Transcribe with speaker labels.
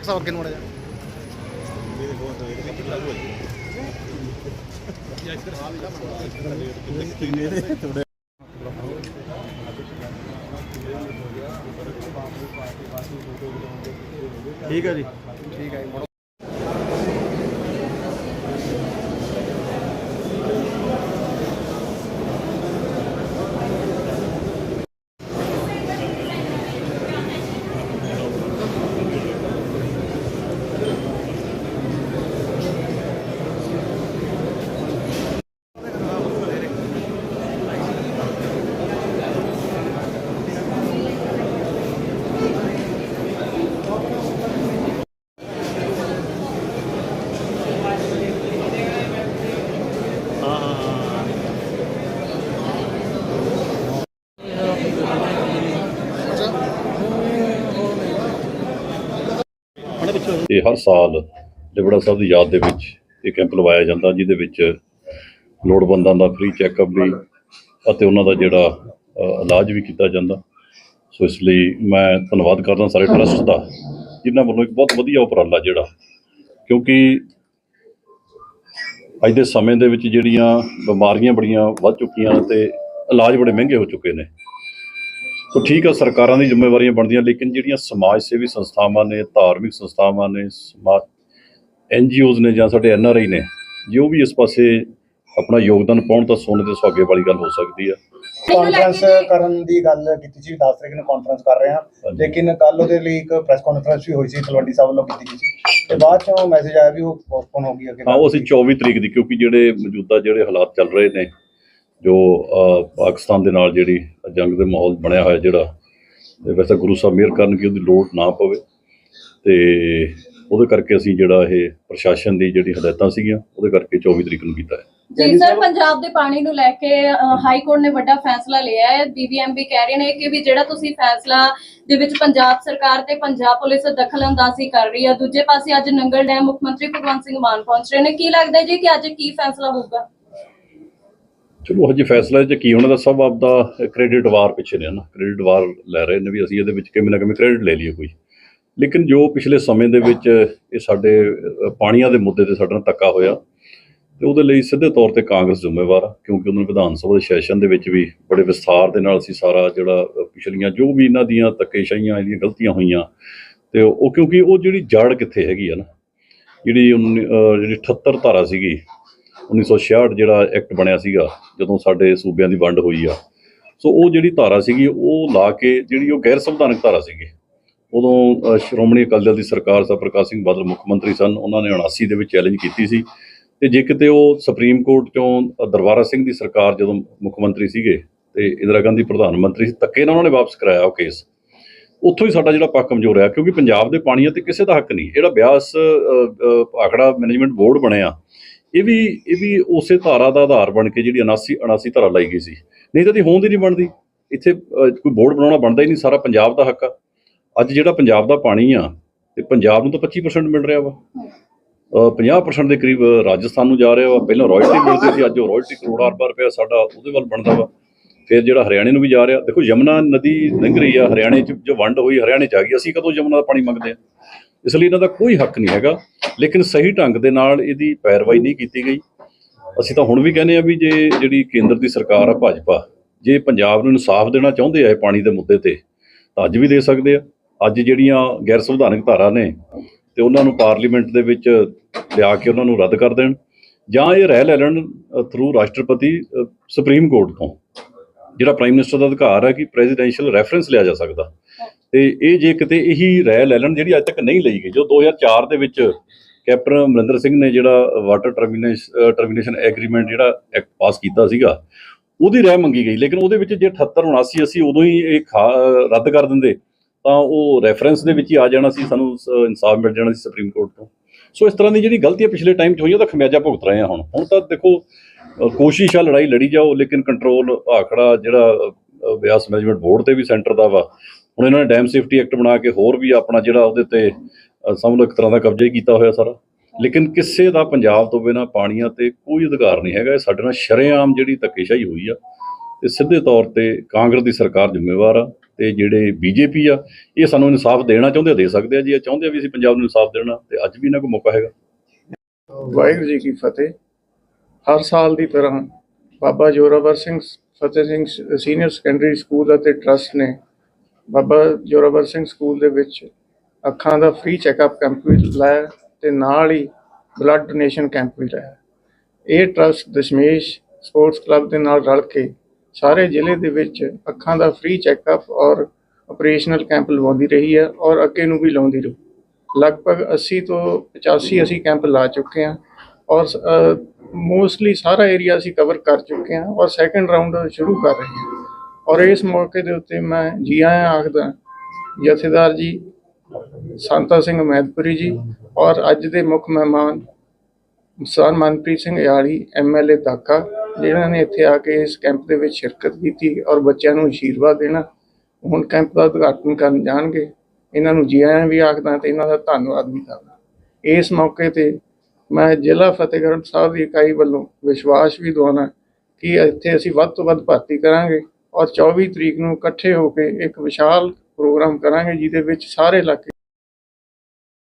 Speaker 1: ਸਾਹਿਬ ਅੱਗੇ ਨੂੰ ਜਾ।
Speaker 2: ਠੀਕ ਹੈ ਜੀ।
Speaker 1: ਠੀਕ ਹੈ ਜੀ ਮੁੜੋ।
Speaker 3: ਹਰ ਸਾਲ ਲਿਬੜਾ ਸਾਹਿਬ ਦੀ ਯਾਦ ਦੇ ਵਿੱਚ ਇਹ ਕੈਂਪ ਲਵਾਇਆ ਜਾਂਦਾ, ਜਿਹਦੇ ਵਿੱਚ ਲੋੜਵੰਦਾਂ ਦਾ ਫ੍ਰੀ ਚੈੱਕਅਪ ਵੀ ਅਤੇ ਉਹਨਾਂ ਦਾ ਜਿਹੜਾ ਇਲਾਜ ਵੀ ਕੀਤਾ ਜਾਂਦਾ ਸੋ ਇਸ ਲਈ ਮੈਂ ਧੰਨਵਾਦ ਕਰਦਾ ਸਾਰੇ ਟਰਸਟ ਦਾ, ਜਿਨ੍ਹਾਂ ਵੱਲੋਂ ਇੱਕ ਬਹੁਤ ਵਧੀਆ ਉਪਰਾਲਾ ਜਿਹੜਾ, ਕਿਉਂਕਿ ਅੱਜ ਦੇ ਸਮੇਂ ਦੇ ਵਿੱਚ ਜਿਹੜੀਆਂ ਬਿਮਾਰੀਆਂ ਬੜੀਆਂ ਵੱਧ ਚੁੱਕੀਆਂ ਤੇ ਇਲਾਜ ਬੜੇ ਮਹਿੰਗੇ ਹੋ ਚੁੱਕੇ ਨੇ ਸੋ ਠੀਕ ਆ ਸਰਕਾਰਾਂ ਦੀ ਜ਼ਿੰਮੇਵਾਰੀਆਂ ਬਣਦੀਆਂ ਲੇਕਿਨ ਜਿਹੜੀਆਂ ਸਮਾਜ ਸੇਵੀ ਸੰਸਥਾਵਾਂ ਨੇ ਧਾਰਮਿਕ ਸੰਸਥਾਵਾਂ ਨੇ ਸਮਾਜ ਐਨਜੀਓਜ਼ ਨੇ ਜਾਂ ਸਾਡੇ ਐਨਆਰਆਈ ਨੇ ਜੋ ਵੀ ਇਸ ਪਾਸੇ ਆਪਣਾ ਯੋਗਦਾਨ ਪਾਉਣ ਤਾਂ ਸੋਨੇ ਦੇ ਸੁਹਾਗੇ ਵਾਲੀ ਗੱਲ ਹੋ ਸਕਦੀ ਆ।
Speaker 4: ਕਾਨਫਰੰਸ ਕਰਨ ਦੀ ਗੱਲ ਕੀਤੀ ਸੀ 10 ਤਰੀਕ ਨੂੰ ਕਾਨਫਰੰਸ ਕਰ ਰਹੇ ਹਾਂ। ਲੇਕਿਨ ਕੱਲ ਉਹਦੇ ਲਈ ਇੱਕ ਪ੍ਰੈਸ ਕਾਨਫਰੰਸ ਵੀ ਹੋਈ ਸੀ ਤਲਵੰਡੀ ਸਾਹਿਬ ਵੱਲੋਂ ਕੀਤੀ ਗਈ ਸੀ। ਤੇ ਬਾਅਦ ਚੋਂ ਮੈਸੇਜ ਆਇਆ ਵੀ ਉਹ ਪੋਸਟਪੋਨ ਹੋ ਗਈ ਅੱਗੇ
Speaker 3: ਹਾਂ ਉਹ ਅਸੀਂ 24 ਤਰੀਕ ਦੀ ਕਿਉਂਕਿ ਜਿਹੜੇ ਮੌਜੂਦਾ ਜਿਹੜੇ ਹਾਲਾਤ ਚੱਲ ਰਹੇ ਨੇ ਜੋ ਪਾਕਿਸਤਾਨ ਦੇ ਨਾਲ ਜਿਹੜੀ ਜੰਗ ਦੇ ਮਾਹੌਲ ਬਣਿਆ ਹੋਇਆ ਜਿਹੜਾ ਤੇ ਵੈਸੇ ਗੁਰੂ ਸਾਹਿਬ ਮਿਹਰ ਕਰਨ ਕਿ ਉਹਦੀ ਲੋੜ ਨਾ ਪਵੇ ਤੇ ਉਹਦੇ ਕਰਕੇ ਅਸੀਂ ਜਿਹੜਾ ਇਹ ਪ੍ਰਸ਼ਾਸਨ ਦੀ ਜਿਹੜੀ ਹਦਾਇਤਾਂ ਸੀਗੀਆਂ ਉਹਦੇ ਕਰਕੇ 24 ਤਰੀਕ ਨੂੰ ਕੀਤਾ ਹੈ।
Speaker 5: ਜੀ ਸਰ ਪੰਜਾਬ ਦੇ ਪਾਣੀ ਨੂੰ ਲੈ ਕੇ ਹਾਈ ਕੋਰਟ ਨੇ ਵੱਡਾ ਫੈਸਲਾ ਲਿਆ ਹੈ। ਬੀਬੀਐਮਬੀ ਕਹਿ ਰਹੇ ਨੇ ਕਿ ਵੀ ਜਿਹੜਾ ਤੁਸੀਂ ਫੈਸਲਾ ਦੇ ਵਿੱਚ ਪੰਜਾਬ ਸਰਕਾਰ ਤੇ ਪੰਜਾਬ ਪੁਲਿਸ ਦਖਲਅੰਦਾਜ਼ੀ ਕਰ ਰਹੀ ਹੈ ਦੂਜੇ ਪਾਸੇ ਅੱਜ ਨੰਗਲ ਡੈਮ ਮੁੱਖ ਮੰਤਰੀ ਭਗਵੰਤ ਸਿੰਘ ਮਾਨ ਪਹੁੰਚ ਰਹੇ ਨੇ। ਕੀ ਲੱਗਦਾ ਜੀ ਕਿ ਅੱਜ ਕੀ ਫੈਸਲਾ ਹੋਊਗਾ?
Speaker 3: ਚਲੋ, ਹਜੇ ਫੈਸਲਾ ਚ ਕੀ ਹੋਣਾ ਦਾ ਸਭ ਆਪਦਾ ਕ੍ਰੈਡਿਟ ਵਾਰ ਪਿੱਛੇ ਨੇ ਨਾ ਕ੍ਰੈਡਿਟ ਵਾਰ ਲੈ ਰਹੇ ਨੇ ਵੀ ਅਸੀਂ ਇਹਦੇ ਵਿੱਚ ਕਿਵੇਂ ਨਾ ਕਿਵੇਂ ਕ੍ਰੈਡਿਟ ਲੈ ਲਈਏ ਕੋਈ। ਲੇਕਿਨ ਜੋ ਪਿਛਲੇ ਸਮੇਂ ਦੇ ਵਿੱਚ ਇਹ ਸਾਡੇ ਪਾਣੀਆਂ ਦੇ ਮੁੱਦੇ ਤੇ ਸਾਡੇ ਨਾਲ ਧੱਕਾ ਹੋਇਆ, ਤੇ ਉਹਦੇ ਲਈ ਸਿੱਧੇ ਤੌਰ ਤੇ ਕਾਂਗਰਸ ਜ਼ਿੰਮੇਵਾਰ ਆ, ਕਿਉਂਕਿ ਉਹਨਾਂ ਨੇ ਵਿਧਾਨ ਸਭਾ ਦੇ ਸੈਸ਼ਨ ਦੇ ਵਿੱਚ ਵੀ ਬੜੇ ਵਿਸਥਾਰ ਦੇ ਨਾਲ ਅਸੀਂ ਸਾਰਾ ਜਿਹੜਾ ਪਿਛਲੀਆਂ ਜੋ ਵੀ ਇਹਨਾਂ ਦੀਆਂ ਧੱਕੇਸ਼ਾਹੀਆਂ ਇਹਦੀਆਂ ਗਲਤੀਆਂ ਹੋਈਆਂ, ਤੇ ਉਹ ਕਿਉਂਕਿ ਉਹ ਜਿਹੜੀ ਜੜ ਕਿੱਥੇ ਹੈਗੀ ਆ ਨਾ, ਜਿਹੜੀ ਉੱਨੀ- ਜਿਹੜੀ 78 ਧਾਰਾ ਸੀਗੀ 1966 ਜਿਹੜਾ ਐਕਟ ਬਣਿਆ ਸੀਗਾ, ਜਦੋਂ ਸਾਡੇ ਸੂਬਿਆਂ ਦੀ ਵੰਡ ਹੋਈ ਆ। ਸੋ ਉਹ ਜਿਹੜੀ ਧਾਰਾ ਸੀਗੀ, ਉਹ ਲਾ ਕੇ ਜਿਹੜੀ ਉਹ ਗੈਰ ਸੰਵਿਧਾਨਕ ਧਾਰਾ ਸੀਗੀ। ਉਦੋਂ ਸ਼੍ਰੋਮਣੀ ਅਕਾਲੀ ਦਲ ਦੀ ਸਰਕਾਰ ਸਾ ਪ੍ਰਕਾਸ਼ ਸਿੰਘ ਬਾਦਲ ਮੁੱਖ ਮੰਤਰੀ ਸਨ। ਉਹਨਾਂ ਨੇ 79 ਦੇ ਵਿੱਚ ਚੈਲੰਜ ਕੀਤੀ ਸੀ। ਤੇ ਜੇ ਕਿਤੇ ਉਹ ਸੁਪਰੀਮ ਕੋਰਟ ਚੋਂ ਦਰਬਾਰਾ ਸਿੰਘ ਦੀ ਸਰਕਾਰ ਜਦੋਂ ਮੁੱਖ ਮੰਤਰੀ ਸੀਗੇ ਤੇ ਇੰਦਰਾ ਗਾਂਧੀ ਪ੍ਰਧਾਨ ਮੰਤਰੀ ਸੀ, ਧੱਕੇ ਨਾਲ ਉਹਨਾਂ ਨੇ ਵਾਪਸ ਕਰਾਇਆ ਉਹ ਕੇਸ ਉੱਥੋਂ ਹੀ ਸਾਡਾ ਜਿਹੜਾ ਪੱਖ ਕਮਜ਼ੋਰ ਹੈ ਕਿਉਂਕਿ ਪੰਜਾਬ ਦੇ ਪਾਣੀਆਂ ਤੇ ਕਿਸੇ ਦਾ ਹੱਕ ਨਹੀਂ। ਜਿਹੜਾ ਬਿਆਸ ਆਖੜਾ ਮੈਨੇਜਮੈਂਟ ਬੋਰਡ ਬਣਿਆ ਇਹ ਵੀ ਇਹ ਵੀ ਉਸੇ ਧਾਰਾ ਦਾ ਆਧਾਰ ਬਣ ਕੇ ਜਿਹੜੀ 79 79 ਧਾਰਾ ਲਾਈ ਗਈ ਸੀ। ਨਹੀਂ ਤਾਂ ਦੀ ਹੋਂਦ ਹੀ ਨਹੀਂ ਬਣਦੀ। ਇੱਥੇ ਕੋਈ ਬੋਰਡ ਬਣਾਉਣਾ ਬਣਦਾ ਹੀ ਨਹੀਂ ਸਾਰਾ ਪੰਜਾਬ ਦਾ ਹੱਕ ਆ। ਅੱਜ ਜਿਹੜਾ ਪੰਜਾਬ ਦਾ ਪਾਣੀ ਆ ਤੇ ਪੰਜਾਬ ਨੂੰ ਤਾਂ 25% ਮਿਲ ਰਿਹਾ ਵਾ। ਅ, 50% ਦੇ ਕਰੀਬ ਰਾਜਸਥਾਨ ਨੂੰ ਜਾ ਰਿਹਾ ਵਾ। ਪਹਿਲਾਂ ਰਾਇਲਟੀ ਮਿਲਦੀ ਸੀ ਅੱਜ ਉਹ ਰਾਇਲਟੀ ਕਰੋੜਾਂ ਅਰਬਾਂ ਰੁਪਏ ਸਾਡਾ ਉਹਦੇ ਵੱਲ ਬਣਦਾ ਵਾ। ਫਿਰ ਜਿਹੜਾ ਹਰਿਆਣੇ ਨੂੰ ਵੀ ਜਾ ਰਿਹਾ। ਦੇਖੋ ਯਮਨਾ ਨਦੀ ਲੰਘ ਰਹੀ ਆ ਹਰਿਆਣੇ 'ਚ ਜੋ ਵੰਡ ਹੋਈ ਹਰਿਆਣੇ 'ਚ ਆ ਗਈ। ਅਸੀਂ ਕਦੋਂ ਯਮਨਾ ਦਾ ਪਾਣੀ ਮੰਗਦੇ ਆ? ਇਸ ਲਈ ਇਹਨਾਂ ਦਾ ਕੋਈ ਹੱਕ ਨਹੀਂ ਹੈਗਾ, ਲੇਕਿਨ ਸਹੀ ਢੰਗ ਦੇ ਨਾਲ ਇਹਦੀ ਪੈਰਵਾਈ ਨਹੀਂ ਕੀਤੀ ਗਈ। ਅਸੀਂ ਤਾਂ ਹੁਣ ਵੀ ਕਹਿੰਦੇ ਆ ਵੀ ਜੇ ਜਿਹੜੀ ਕੇਂਦਰ ਦੀ ਸਰਕਾਰ ਆ ਭਾਜਪਾ, ਜੇ ਪੰਜਾਬ ਨੂੰ ਇਨਸਾਫ ਦੇਣਾ ਚਾਹੁੰਦੇ ਆ ਇਹ ਪਾਣੀ ਦੇ ਮੁੱਦੇ ਤੇ, ਤਾਂ ਅੱਜ ਵੀ ਦੇ ਸਕਦੇ ਆ। ਅੱਜ ਜਿਹੜੀਆਂ ਗੈਰ ਸੰਵਿਧਾਨਕ ਧਾਰਾ ਨੇ, ਤੇ ਉਹਨਾਂ ਨੂੰ ਪਾਰਲੀਮੈਂਟ ਦੇ ਵਿੱਚ ਲਿਆ ਕੇ ਉਹਨਾਂ ਨੂੰ ਰੱਦ ਕਰ ਦੇਣ, ਜਾਂ ਇਹ ਰਹਿ ਲੈ ਲੈਣ ਥਰੂ ਰਾਸ਼ਟਰਪਤੀ ਸੁਪਰੀਮ ਕੋਰਟ ਤੋਂ, ਜਿਹੜਾ ਪ੍ਰਾਈਮ ਮਿਨਿਸਟਰ ਦਾ ਅਧਿਕਾਰ ਹੈ ਕਿ ਪ੍ਰੈਜ਼ੀਡੈਂਸ਼ੀਅਲ ਰੈਫਰੈਂਸ ਲਿਆ ਜਾ ਸਕਦਾ। ਤੇ ਇਹ ਜੇ ਕਿਤੇ ਇਹੀ ਰਹਿ ਲੈ ਲੈਣ ਜਿਹੜੀ ਅੱਜ ਤੱਕ ਨਹੀਂ ਲਈ ਗਈ, ਜੋ 2004 ਦੇ ਵਿੱਚ ਕੈਪਟਨ ਅਮਰਿੰਦਰ ਸਿੰਘ ਨੇ ਜਿਹੜਾ ਵਾਟਰ ਟਰਮੀਨੇਸ਼ਨ ਟਰਮੀਨੇਸ਼ਨ ਐਗਰੀਮੈਂਟ ਜਿਹੜਾ ਐਕਟ ਪਾਸ ਕੀਤਾ ਸੀਗਾ, ਉਹਦੀ ਰਹਿ ਮੰਗੀ ਗਈ। ਲੇਕਿਨ ਉਹਦੇ ਵਿੱਚ ਜੇ 78 79 ਅਸੀਂ ਉਦੋਂ ਹੀ ਇਹ ਖਾ- ਰੱਦ ਕਰ ਦਿੰਦੇ, ਤਾਂ ਉਹ ਰੈਫਰੈਂਸ ਦੇ ਵਿੱਚ ਹੀ ਆ ਜਾਣਾ ਸੀ, ਸਾਨੂੰ ਸ- ਇਨਸਾਫ ਮਿਲ ਜਾਣਾ ਸੀ ਸੁਪਰੀਮ ਕੋਰਟ ਤੋਂ। ਸੋ ਇਸ ਤਰ੍ਹਾਂ ਦੀ ਜਿਹੜੀ ਗਲਤੀਆਂ ਪਿਛਲੇ ਟਾਈਮ 'ਚ ਹੋਈਆਂ ਤਾਂ ਖਮਿਆਜਾ ਭੁਗਤ ਰਹੇ ਹਾਂ ਹੁਣ। ਹੁਣ ਤਾਂ ਦੇਖੋ ਕੋਸ਼ਿਸ਼ ਆ ਲੜਾਈ ਲੜੀ ਜਾਓ, ਲੇਕਿਨ ਕੰਟਰੋਲ ਆਖੜਾ ਜਿਹੜਾ ਬਿਆਸ ਮੈਨੇਜਮੈਂਟ ਬੋਰਡ ਤੇ ਵੀ ਸੈਂਟਰ ਦਾ ਵਾ ਹੁਣ ਇਹਨਾਂ ਨੇ ਡੈਮ ਸੇਫਟੀ ਐਕਟ ਬਣਾ ਕੇ ਹੋਰ ਵੀ ਆਪਣਾ ਜਿਹੜਾ ਉਹਦੇ ਤੇ ਅ, ਸਮਝ ਲਓ ਇੱਕ ਤਰ੍ਹਾਂ ਦਾ ਕਬਜ਼ਾ ਹੀ ਕੀਤਾ ਹੋਇਆ ਸਾਰਾ। ਲੇਕਿਨ ਕਿਸੇ ਦਾ ਪੰਜਾਬ ਤੋਂ ਬਿਨਾ ਪਾਣੀਆਂ ਤੇ ਕੋਈ ਅਧਿਕਾਰ ਨਹੀਂ ਹੈਗਾ। ਇਹ ਸਾਡੇ ਨਾਲ ਸ਼ਰੇਆਮ ਜਿਹੜੀ ਧੱਕੇਸ਼ਾਹੀ ਹੋਈ ਆ ਤੇ ਸਿੱਧੇ ਤੌਰ ਤੇ ਕਾਂਗਰਸ ਦੀ ਸਰਕਾਰ ਜ਼ਿੰਮੇਵਾਰ ਆ ਤੇ ਜਿਹੜੇ ਬੀਜੇਪੀ ਆ ਇਹ ਸਾਨੂੰ ਇਨਸਾਫ ਦੇਣਾ ਚਾਹੁੰਦੇ ਆ, ਦੇ ਸਕਦੇ ਆ ਜੀ। ਇਹ ਚਾਹੁੰਦੇ ਆ ਵੀ ਅਸੀਂ ਪੰਜਾਬ ਨੂੰ ਇਨਸਾਫ ਦੇਣਾ ਤੇ ਅੱਜ ਵੀ ਇਹਨਾਂ ਕੋਲ ਮੌਕਾ ਹੈਗਾ।
Speaker 1: ਵਾਹਿਗੁਰੂ ਜੀ ਕੀ ਫਤਿਹ। ਹਰ ਸਾਲ ਦੀ ਤਰ੍ਹਾਂ Baba Zorawar Singh Fateh Singh senior secondary school ਅਤੇ ਟਰਸਟ ਨੇ ਬਾਬਾ ਜੋਰਾਵਰ ਸਿੰਘ ਸਕੂਲ ਦੇ ਵਿੱਚ ਅੱਖਾਂ ਦਾ ਫ੍ਰੀ ਚੈੱਕਅਪ ਕੈਂਪ ਵੀ ਲਾਇਆ ਤੇ ਨਾਲ ਹੀ ਬਲੱਡ ਡੋਨੇਸ਼ਨ ਕੈਂਪ ਵੀ ਲਾਇਆ। ਇਹ ਟਰਸਟ ਦਸ਼ਮੇਸ਼ ਸਪੋਰਟਸ ਕਲੱਬ ਦੇ ਨਾਲ ਰਲ ਕੇ ਸਾਰੇ ਜ਼ਿਲ੍ਹੇ ਦੇ ਵਿੱਚ ਅੱਖਾਂ ਦਾ ਫ੍ਰੀ ਚੈੱਕਅਪ ਔਰ ਆਪਰੇਸ਼ਨਲ ਕੈਂਪ ਲਵਾਉਂਦੀ ਰਹੀ ਹੈ ਔਰ ਅੱਗੇ ਨੂੰ ਵੀ ਲਾਉਂਦੀ ਰਹੂ। ਲਗਭਗ 80 ਤੋਂ 85 ਅਸੀਂ ਕੈਂਪ ਲਾ ਚੁੱਕੇ ਹਾਂ ਔਰ ਮੋਸਟਲੀ ਸਾਰਾ ਏਰੀਆ ਅਸੀਂ ਕਵਰ ਕਰ ਚੁੱਕੇ ਹਾਂ ਔਰ ਸੈਕੰਡ ਰਾਉਂਡ ਸ਼ੁਰੂ ਕਰ ਰਹੇ ਹਾਂ। ਔਰ ਇਸ ਮੌਕੇ ਦੇ ਉੱਤੇ ਮੈਂ ਜੀ ਆਇਆਂ ਆਖਦਾ ਜਥੇਦਾਰ ਜੀ ਸੰਤਾ ਸਿੰਘ ਮਹਿਦਪੁਰੀ ਜੀ ਔਰ ਅੱਜ ਦੇ ਮੁੱਖ ਮਹਿਮਾਨ ਸਰ ਮਨਪ੍ਰੀਤ ਸਿੰਘ ਯਾਲੀ ਐਮਐਲਏ ਦਾਕਾ, ਜਿਨ੍ਹਾਂ ਨੇ ਇੱਥੇ ਆ ਕੇ ਇਸ ਕੈਂਪ ਦੇ ਵਿੱਚ ਸ਼ਿਰਕਤ ਕੀਤੀ ਔਰ ਬੱਚਿਆਂ ਨੂੰ ਅਸ਼ੀਰਵਾਦ ਦੇਣਾ, ਹੁਣ ਕੈਂਪ ਦਾ ਉਦਘਾਟਨ ਕਰਨ ਜਾਣਗੇ। ਇਹਨਾਂ ਨੂੰ ਜੀ ਆਇਆਂ ਵੀ ਆਖਦਾ ਤੇ ਇਹਨਾਂ ਦਾ ਧੰਨਵਾਦ ਵੀ ਕਰਦਾ ਇਸ ਮੌਕੇ ਤੇ ਮੈਂ ਜ਼ਿਲ੍ਹਾ ਫਤਿਹਗੜ੍ਹ ਸਾਹਿਬ ਦੀ ਇਕਾਈ ਵੱਲੋਂ ਵਿਸ਼ਵਾਸ ਵੀ ਦਵਾਉਣਾ ਕਿ ਇੱਥੇ ਅਸੀਂ ਵੱਧ ਤੋਂ ਵੱਧ ਭਰਤੀ ਕਰਾਂਗੇ। ਔਰ 24 ਤਰੀਕ ਨੂੰ ਇਕੱਠੇ ਹੋ ਕੇ ਇੱਕ ਵਿਸ਼ਾਲ ਪ੍ਰੋਗਰਾਮ ਕਰਾਂਗੇ, ਜਿਹਦੇ ਵਿੱਚ ਸਾਰੇ ਇਲਾਕੇ